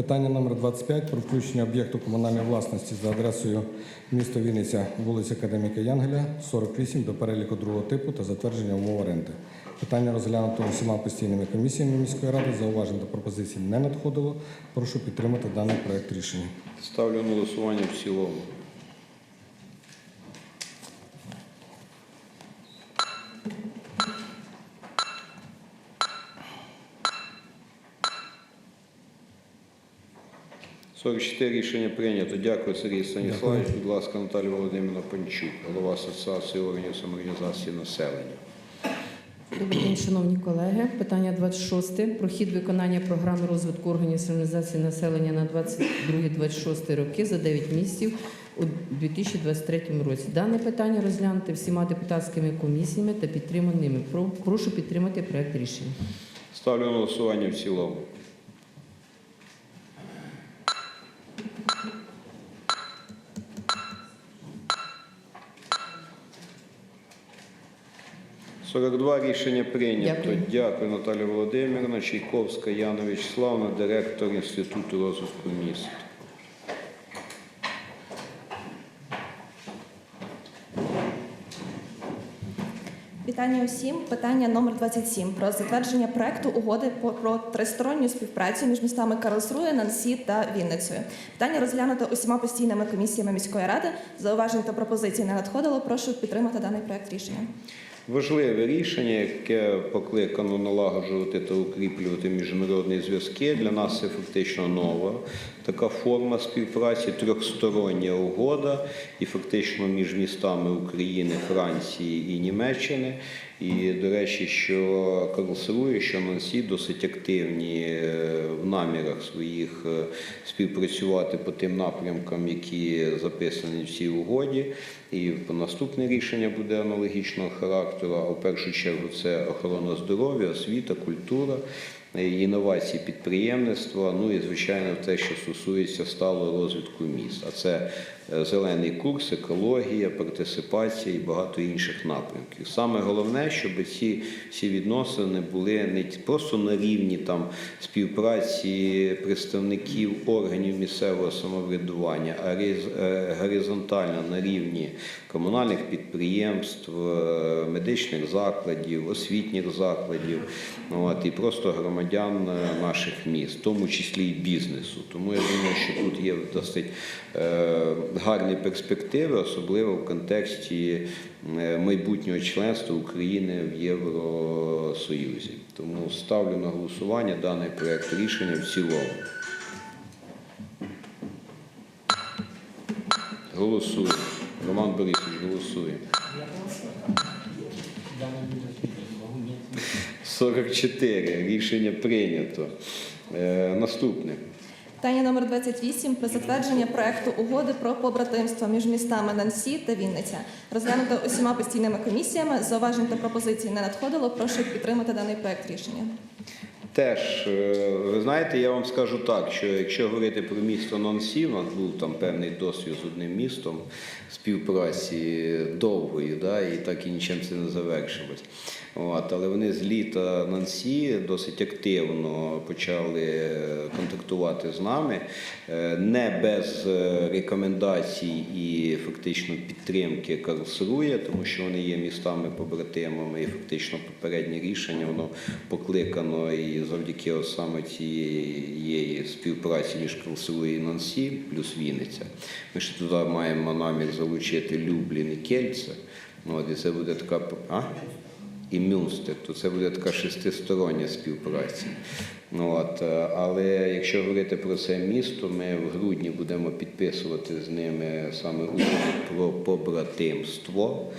Питання номер 25 про включення об'єкту комунальної власності за адресою місто Вінниця, вулиця Академіка Янгеля, 48 до переліку другого типу та затвердження умов оренди. Питання розглянуто усіма постійними комісіями міської ради. Зауважень та пропозицій не надходило. Прошу підтримати даний проект рішення. Ставлю на голосування в цілому. Сорок чотири рішення прийнято. Дякую, Сергій Станіславович. Будь ласка, Наталія Володимирівна Панчук, голова Асоціації органів самоорганізації населення. Добрий день, шановні колеги. Питання 26. Про хід виконання програми розвитку органів самоорганізації населення на 22-26 роки за 9 місяців у 2023 році. Дане питання розглянути всіма депутатськими комісіями та підтриманими. Прошу підтримати проект рішення. Ставлю на голосування в цілому. Сорок два рішення прийнято. Дякую. Дякую, Наталя Володимирівна. Чайковська Яна Вячеславовна, директор Інституту розвитку міст. Вітання усім. Питання номер 27 про затвердження проекту угоди про тристоронню співпрацю між містами Карлсрує, Нансі та Вінницею. Питання розглянуто усіма постійними комісіями міської ради. Зауважень та пропозицій не надходило. Прошу підтримати даний проект рішення. Важливе рішення, яке покликано налагоджувати та укріплювати міжнародні зв'язки. Для нас це фактично нова така форма співпраці, трьохстороння угода, і фактично між містами України, Франції і Німеччини. І, до речі, що Карлсрує, що Нансі досить активні е, в намірах своїх е, співпрацювати по тим напрямкам, які записані в цій угоді. І наступне рішення буде аналогічного характеру. А в першу чергу це охорона здоров'я, освіта, культура, інновації підприємництва. Ну і звичайно, те, що стосується сталого розвитку міст. А це зелений курс, екологія, партисипація і багато інших напрямків. Саме головне, щоб ці всі відносини були не просто на рівні там співпраці представників органів місцевого самоврядування, а е, горизонтально на рівні комунальних підприємств, е, медичних закладів, освітніх закладів, от, і просто громадян е, наших міст, в тому числі і бізнесу. Тому я думаю, що тут є досить е, гарні перспективи, особливо в контексті е, майбутнього членства України в Євросоюзі. Тому ставлю на голосування даний проект рішення в цілому. Голосуємо. Роман Борисович, голосуємо. 44. Рішення прийнято. Е, наступне. Питання номер 28 про затвердження проекту угоди про побратимство між містами Нансі та Вінниця. Розглянуто усіма постійними комісіями. Зауважень та пропозицій не надходило. Прошу підтримати даний проект рішення. Теж, е, ви знаєте, я вам скажу так, що якщо говорити про місто Нансі, у нас був там певний досвід з одним містом співпраці довгої, да, і так і нічим це не завершилось. От, але вони з літа Нансі досить активно почали контактувати з нами, е, не без е, рекомендацій і фактично підтримки Карлсрує, тому що вони є містами-побратимами, і фактично попереднє рішення воно покликано і завдяки саме цієї співпраці між Карлсрує і Нансі, плюс Вінниця. Ми ще туди маємо намір залучити Люблін і Кельце. От, і це буде така. А? І Мюнстер, то це буде така шестистороння співпраця. Ну, от, е, але якщо говорити про це місто, ми в грудні будемо підписувати з ними саме угоду про побратимство.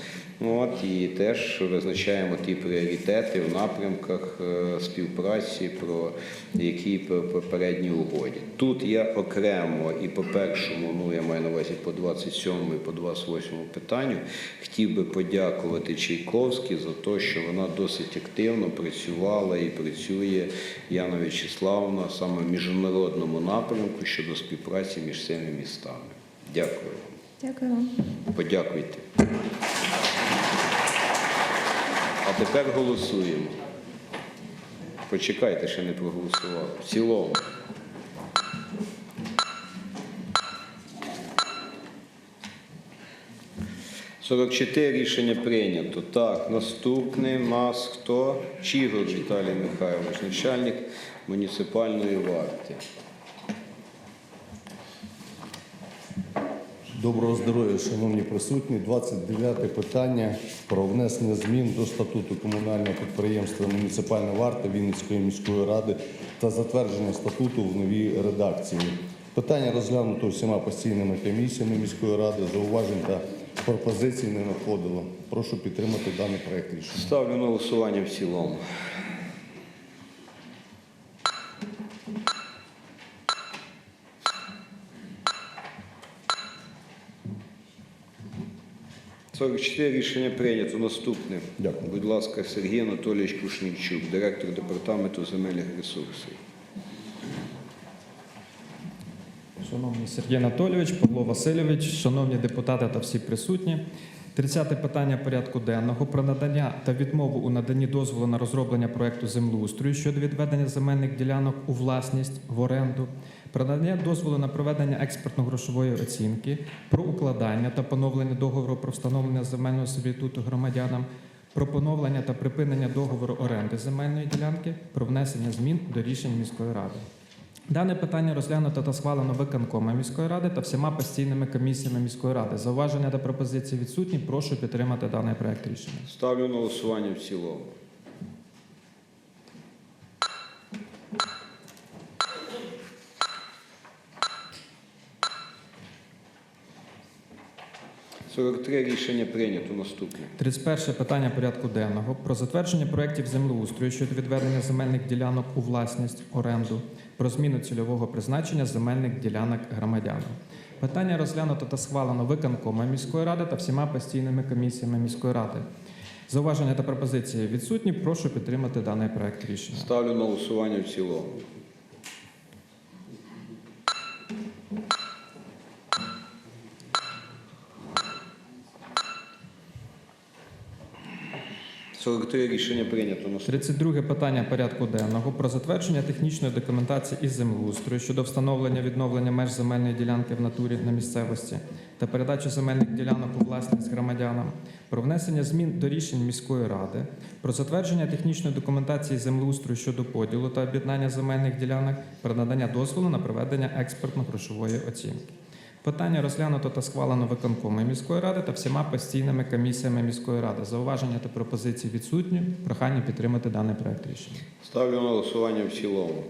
От, і теж визначаємо ті пріоритети в напрямках е, співпраці, про які по попередній угоді. Тут є окремо і по першому, ну я маю на увазі по 27 і по 28 питанню, хотів би подякувати Чайковській за те, що вона досить активно працювала і працює Яна Вячеславовна саме в міжнародному напрямку щодо співпраці між цими містами. Дякую. Дякую вам. Подякуйте. Тепер голосуємо. Почекайте, ще не проголосували. В цілому. Сорок чотири рішення прийнято. Так, наступний нас хто? Чігор Віталій Михайлович, начальник муніципальної варти. Доброго здоров'я, шановні присутні. 29 питання про внесення змін до статуту комунального підприємства Муніципальна варта Вінницької міської ради та затвердження статуту в новій редакції. Питання розглянуто всіма постійними комісіями міської ради. Зауважень та пропозицій не надходило. Прошу підтримати даний проект рішення. Ставлю на голосування в цілому. Сорок чотири рішення прийнято. Наступне. Дякую. Будь ласка, Сергій Анатолійович Кушнівчук, директор департаменту земельних ресурсів. Шановний Сергій Анатолійович, Павло Васильович, шановні депутати та всі присутні. 30 питання порядку денного про надання та відмову у наданні дозволу на розроблення проекту землеустрою щодо відведення земельних ділянок у власність в оренду, про надання дозволу на проведення експертно-грошової оцінки, про укладання та поновлення договору про встановлення земельного сервітуту громадянам, про поновлення та припинення договору оренди земельної ділянки, про внесення змін до рішень міської ради. Дане питання розглянуто та схвалено виконкомом міської ради та всіма постійними комісіями міської ради. Зауваження та пропозиції відсутні. Прошу підтримати даний проект рішення. Ставлю на голосування в цілому. Сорок три рішення прийнято. Наступне. 31 питання порядку денного про затвердження проєктів землеустрою щодо відведення земельних ділянок у власність оренду, про зміну цільового призначення земельних ділянок громадянам. Питання розглянуто та схвалено виконкомом міської ради та всіма постійними комісіями міської ради. Зауваження та пропозиції відсутні. Прошу підтримати даний проект рішення. Ставлю на голосування в цілому. Сорок три рішення прийнято. Наступне. 32 питання порядку денного про затвердження технічної документації із землеустрою щодо встановлення відновлення меж земельної ділянки в натурі на місцевості та передачу земельних ділянок у власність громадянам, про внесення змін до рішень міської ради, про затвердження технічної документації землеустрою щодо поділу та об'єднання земельних ділянок, про надання дозволу на проведення експертно-грошової оцінки. Питання розглянуто та схвалено виконкомом міської ради та всіма постійними комісіями міської ради. Зауваження та пропозиції відсутні. Прохання підтримати даний проект рішення. Ставлю на голосування в цілому.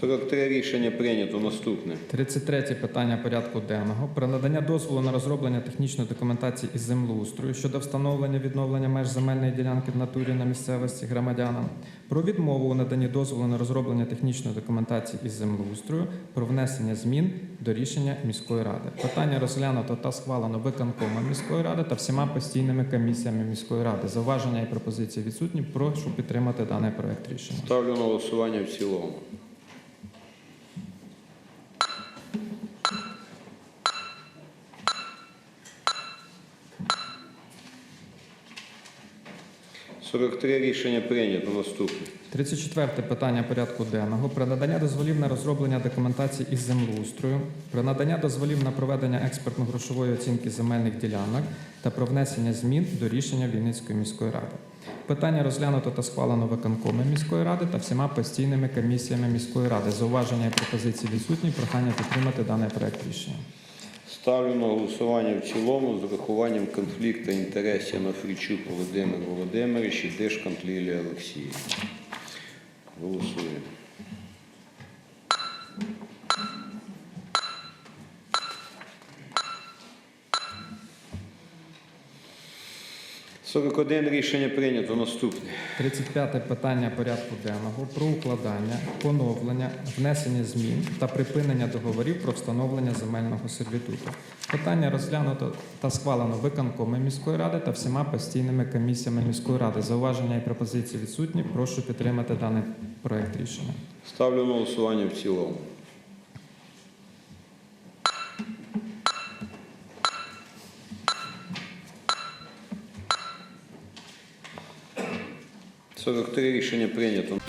Сорок три рішення прийнято. Наступне. 33 питання порядку денного про надання дозволу на розроблення технічної документації із землеустрою щодо встановлення відновлення меж земельної ділянки в натурі на місцевості громадянам, про відмову у наданні дозволу на розроблення технічної документації із землеустрою, про внесення змін до рішення міської ради. Питання розглянуто та схвалено виконкомом міської ради та всіма постійними комісіями міської ради. Зауваження і пропозиції відсутні. Прошу підтримати даний проект рішення. Ставлю на голосування в цілому. Сорок три рішення прийнято. Наступне. 34 питання порядку денного про надання дозволів на розроблення документації із землеустрою, про надання дозволів на проведення експертно-грошової оцінки земельних ділянок та про внесення змін до рішення Вінницької міської ради. Питання розглянуто та схвалено виконкомом міської ради та всіма постійними комісіями міської ради. Зауваження і пропозиції відсутні. Прохання підтримати даний проект рішення. Ставлю на голосування в цілому з урахуванням конфлікту інтересів на Фрічук Володимир Володимирович і Дишкант Лілія Олексіївна. Голосуємо. Сорок один рішення прийнято. Наступне. 35 питання порядку денного про укладання, поновлення, внесення змін та припинення договорів про встановлення земельного сервітуту. Питання розглянуто та схвалено виконкомом міської ради та всіма постійними комісіями міської ради. Зауваження і пропозиції відсутні. Прошу підтримати даний проект рішення. Ставлю на голосування в цілому. 43 рішення прийнято.